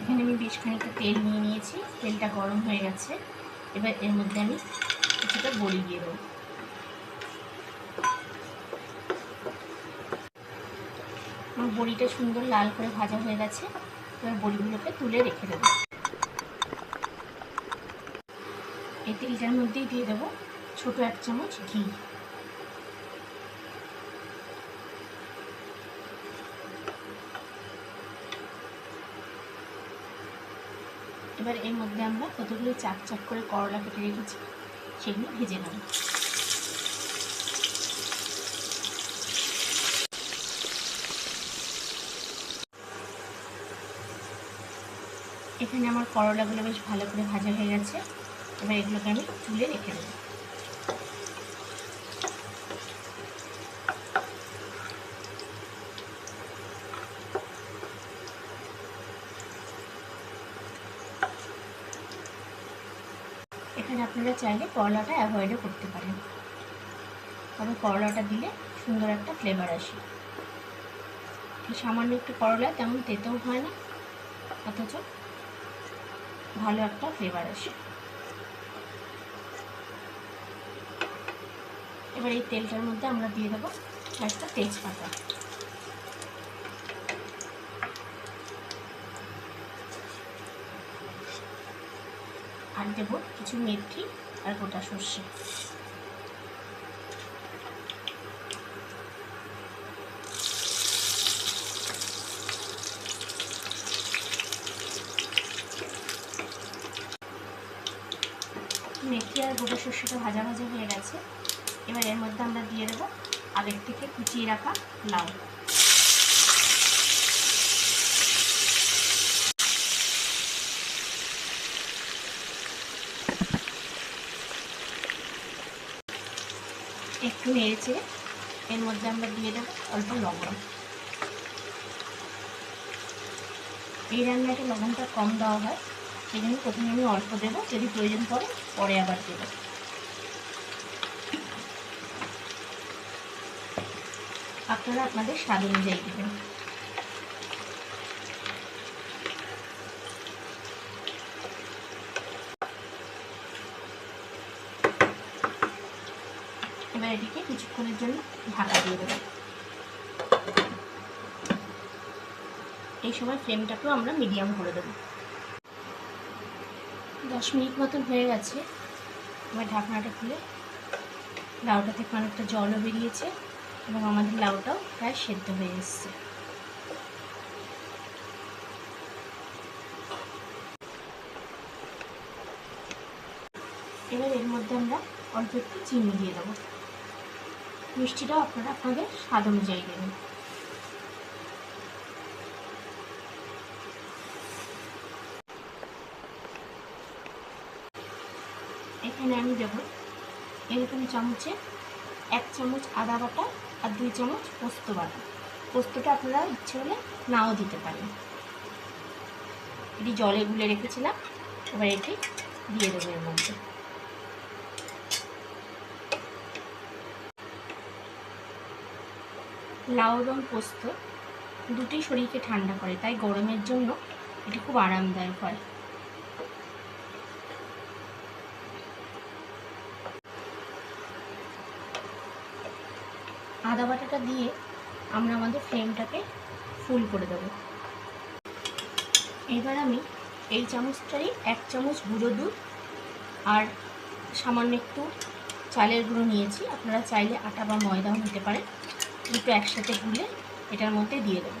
এখানে আমি বেশ খানিকটা তেল নিয়ে নিয়েছি। তেলটা গরম হয়ে গেছে। এবার এর মধ্যে আমি কিছুটা বড়ি দিয়ে দেবো। আমার বড়িটা সুন্দর লাল করে ভাজা হয়ে গেছে। এবার বড়িগুলোকে তুলে রেখে দেবো। এই তেলটার মধ্যেই দিয়ে দেবো ছোটো এক চামচ ঘি। এবার এর মধ্যে আমরা কতগুলো চাক চাক করে করলা কেটে রেখেছি, সেগুলো ভেজে নেব। এখানে আমার করলাগুলো বেশ ভালো করে ভাজা হয়ে গেছে। এবার এগুলোকে আমি তুলে রেখে দেবো। এখানে আপনারা চাইলে করলাটা অ্যাভয়েডও করতে পারেন। তবে করলাটা দিলে সুন্দর একটা ফ্লেভার আসে। সামান্য একটু করলা, তেমন তেতেও হয় না, অথচ ভালো একটা ফ্লেভার আসে। এবার এই তেলটার মধ্যে আমরা দিয়ে দেবো একটা তেজপাতা। আর দেবো কিছু মেথি আর গোটা সর্ষে। মেথি আর গোটা সর্ষেটা ভাজা ভাজা হয়ে গেছে। এবার এর মধ্যে আমরা দিয়ে দেবো আগের থেকে কুচিয়ে রাখা লাউ। একটু নেড়েছে এর মধ্যে আমরা দিয়ে দেবো অল্প লবণ। এই রান্নাটা লবণটা কম দেওয়া হয় সেই জন্য প্রথমে আমি অল্প দেবো, যদি প্রয়োজন পড়ে, পরে আবার দেবো। আপনারা আপনাদের স্বাদ অনুযায়ী দেবেন। এবার এটিকে কিছুক্ষণের জন্য ঢাকা দিয়ে দেবো। এই সময় ফ্লেমটাকেও আমরা মিডিয়াম করে দেবো। দশ মিনিট মতন হয়ে গেছে। এবার ঢাকনাটা খুলে লাউটা থেকে অনেকটা জলও বেরিয়েছে এবং আমাদের লাউটাও প্রায় সেদ্ধ হয়ে এসছে। এবার এর মধ্যে আমরা অল্প একটু চিনি দিয়ে দেবো। মিষ্টিটাও আপনারা আপনাদের স্বাদ অনুযায়ী দেবেন। এখানে আমি দেব এরকম চামচে এক চামচ আদা বাটা আর দুই চামচ পোস্ত বাটা। পোস্তটা আপনারা ইচ্ছে হলে নাও দিতে পারেন। এটি জলে গুলে রেখেছিলাম, এবার এটি দিয়ে দেবো এর মধ্যে। লাউ এবং পোস্ত দুটি শরীরকে ঠান্ডা করে, তাই গরমের জন্য এটি খুব আরামদায়ক হয়। আদা বাটাটা দিয়ে আমরা আমাদের ফ্লেমটাকে ফুল করে দেব। এবার আমি এই চামচটাই এক চামচ গুঁড়ো দুধ আর সামান্য একটু চালের গুঁড়ো নিয়েছি। আপনারা চাইলে আটা বা ময়দাও নিতে পারেন। দুটো একসাথে গুলে এটার মধ্যে দিয়ে দেবো।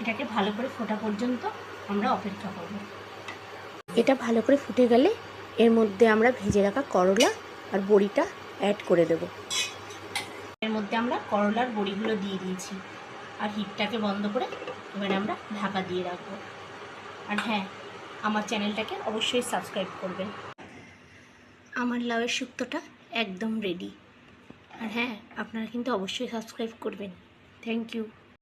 এটাকে ভালো করে ফোটা পর্যন্ত আমরা অপেক্ষা করব। এটা ভালো করে ফুটে গেলে এর মধ্যে আমরা ভেজে রাখা করলা আর বড়িটা অ্যাড করে দেব। এর মধ্যে আমরা করলার বড়িগুলো দিয়ে দিয়েছি। আর হিটটাকে বন্ধ করে এবারে আমরা ঢাকা দিয়ে রাখব। আর হ্যাঁ আমার চ্যানেলটাকে অবশ্যই সাবস্ক্রাইব করবেন। আমার লাউয়ের শুক্তটা একদম রেডি আর হ্যাঁ আপনারা কিন্তু অবশ্যই সাবস্ক্রাইব করবেন। Thank you